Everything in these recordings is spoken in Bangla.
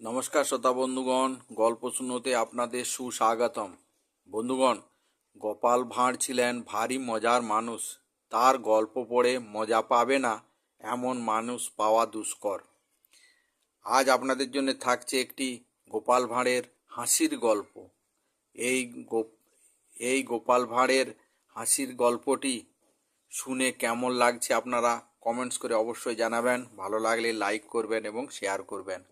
নমস্কার শ্রোতা বন্ধুগণ, গল্প শুনোতে আপনাদের সুস্বাগতম। বন্ধুগণ, গোপাল ভাঁড় ছিলেন ভারী মজার মানুষ। তার গল্প পড়ে মজা পাবে না এমন মানুষ পাওয়া দুষ্কর। আজ আপনাদের জন্য থাকছে একটি গোপাল ভাঁড়ের হাসির গল্প। এই এই গোপাল ভাঁড়ের হাসির গল্পটি শুনে কেমন লাগছে আপনারা কমেন্টস করে অবশ্যই জানাবেন। ভালো লাগলে লাইক করবেন এবং শেয়ার করবেন।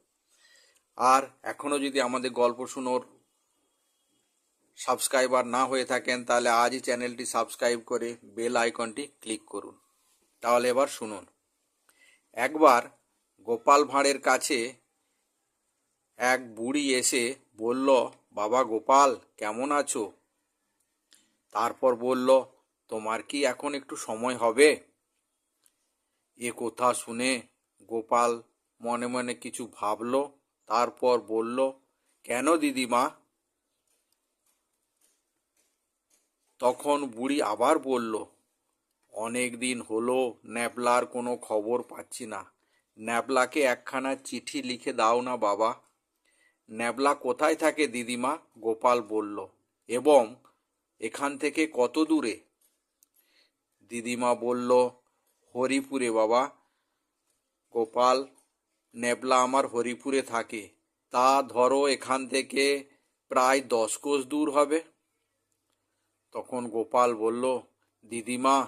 আর এখনও যদি আমাদের গল্প শুনোর সাবস্ক্রাইবার না হয়ে থাকেন, তাহলে আজই চ্যানেলটি সাবস্ক্রাইব করে বেল আইকনটি ক্লিক করুন। তাহলে এবার শুনুন। একবার গোপাল ভাঁড়ের কাছে এক বুড়ি এসে বলল, বাবা গোপাল, কেমন আছো? তারপর বলল, তোমার কি এখন একটু সময় হবে? এ কথা শুনে গোপাল মনে মনে কিছু ভাবলো। তারপর বলল, কেন দিদিমা তখন বুড়ি আবার বলল, অনেক দিন হলো ন্যাপলার কোনো খবর পাচ্ছি না। ন্যাপলাকে একখানা চিঠি লিখে দাও না বাবা। ন্যাবলা কোথায় থাকে দিদিমা গোপাল বলল, এবং এখান থেকে কত দূরে? দিদিমা বলল, হরিপুরে বাবা। গোপাল নেবলা আমার হরিপুরে থাকে। তা ধরো এখান থেকে প্রায় দশ কোষ দূর হবে। তখন গোপাল বলল, দিদিমা,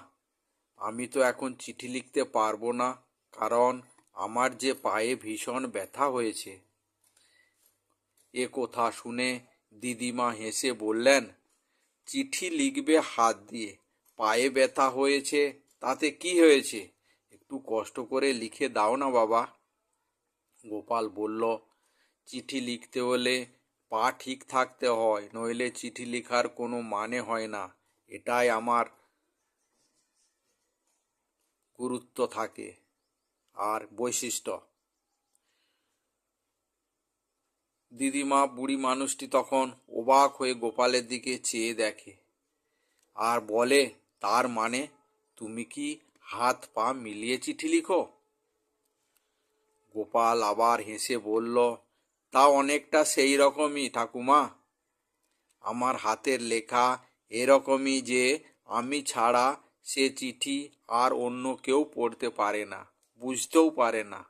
আমি তো এখন চিঠি লিখতে পারব না, কারণ আমার যে পায়ে ভীষণ ব্যথা হয়েছে। এ কথা শুনে দিদিমা হেসে বললেন, চিঠি লিখবে হাত দিয়ে। পায়ে ব্যথা হয়েছে, তাতে কি হয়েছে? একটু কষ্ট করে লিখে দাও না বাবা। গোপাল বলল, চিঠি লিখতে হলে পা ঠিক থাকতে হয়, নইলে চিঠি লেখার কোনো মানে হয় না। এটাই আমার গুরুত্ব থাকে আর বৈশিষ্ট্য। দিদিমা বুড়ি মানুষটি তখন অবাক হয়ে গোপালের দিকে চেয়ে দেখে আর বলে, তার মানে তুমি কি হাত পা মিলিয়ে চিঠি লিখো? গোপাল আবার হেসে বলল, তা অনেকটা সেই রকমই ঠাকুমা। আমার হাতের লেখা এরকমই যে আমি ছাড়া সে চিঠি আর অন্য কেউ পড়তে পারে না, বুঝতেও পারে না।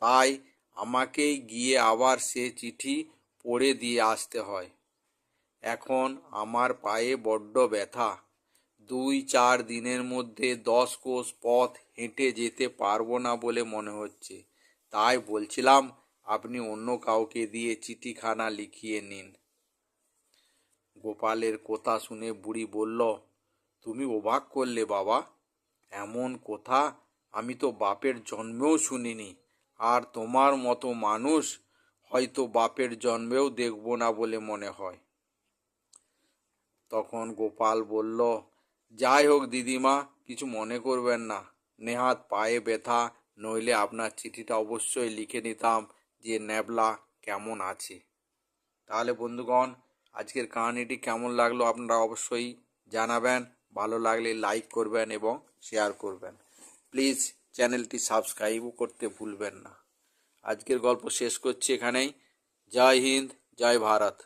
তাই আমাকেই গিয়ে আবার সে চিঠি পড়ে দিয়ে আসতে হয়। এখন আমার পায়ে বড্ড ব্যথা। দুই চার দিনের মধ্যে দশ কোষ পথ হেঁটে যেতে পারব না বলে মনে হচ্ছে। তাই বলছিলাম, আপনি অন্য কাউকে দিয়ে চিঠিখানা লিখিয়ে নিন। গোপালের কথা শুনে বুড়ি বলল, তুমি অবাক করলে বাবা। এমন কথা আমি তো বাপের জন্মেও শুনিনি। আর তোমার মতো মানুষ হয়তো বাপের জন্মেও দেখব না বলে মনে হয়। তখন গোপাল বলল, যাই হোক দিদিমা, কিছু মনে করবেন না। নেহাত পায়ে ব্যথা নইলে আপনার চিঠিটা অবশ্যই লিখে নিতাম যে, ন্যাবলা, কেমন আছে? তাহলে বন্ধুগণ, আজকের কাহিনীটি কেমন লাগল আপনারা অবশ্যই জানাবেন। ভালো লাগলে লাইক করবেন এবং শেয়ার করবেন। প্লিজ চ্যানেলটি সাবস্ক্রাইবও করতে ভুলবেন না। আজকের গল্প শেষ করছি এখানেই। জয় হিন্দ, জয় ভারত।